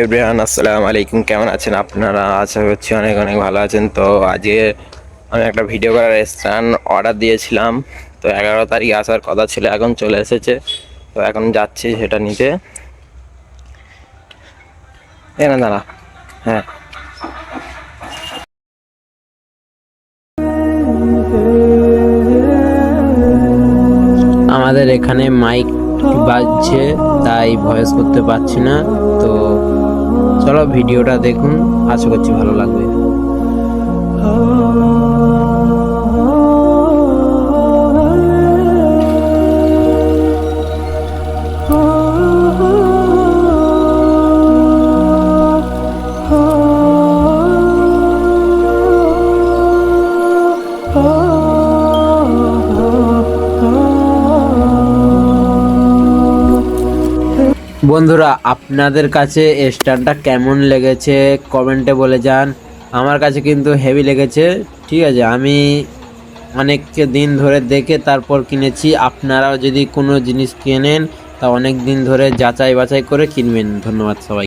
Everyone, আসসালামু আলাইকুম। কেমন আছেন আপনারা? আশা করছি অনেক অনেক ভালো আছেন। তো আজকে আমি একটা ভিডিও করার স্ট্যান্ড অর্ডার দিয়েছিলাম। তো এগারো তারিখ আসার কথা ছিল, এখন চলে এসেছে। তো এখন যাচ্ছি সেটা নিতে। না, দাঁড়া। হ্যাঁ। আমাদের এখানে মাইক বাজছে, তাই ভয়েস করতে পারছি না। তো ভিডিওটা দেখুন। আশা করছি ভালো লাগবে। বন্ধুরা, আপনাদের কাছে স্ট্যান্ডটা কেমন লেগেছে কমেন্টে বলে যান। আমার কাছে কিন্তু হেভি লেগেছে, ঠিক আছে? আমি অনেক দিন ধরে দেখে তারপর কিনেছি। আপনারাও যদি কোনো জিনিস কেনেন, তা অনেক দিন ধরে যাচাই বাছাই করে কিনবেন। ধন্যবাদ সবাই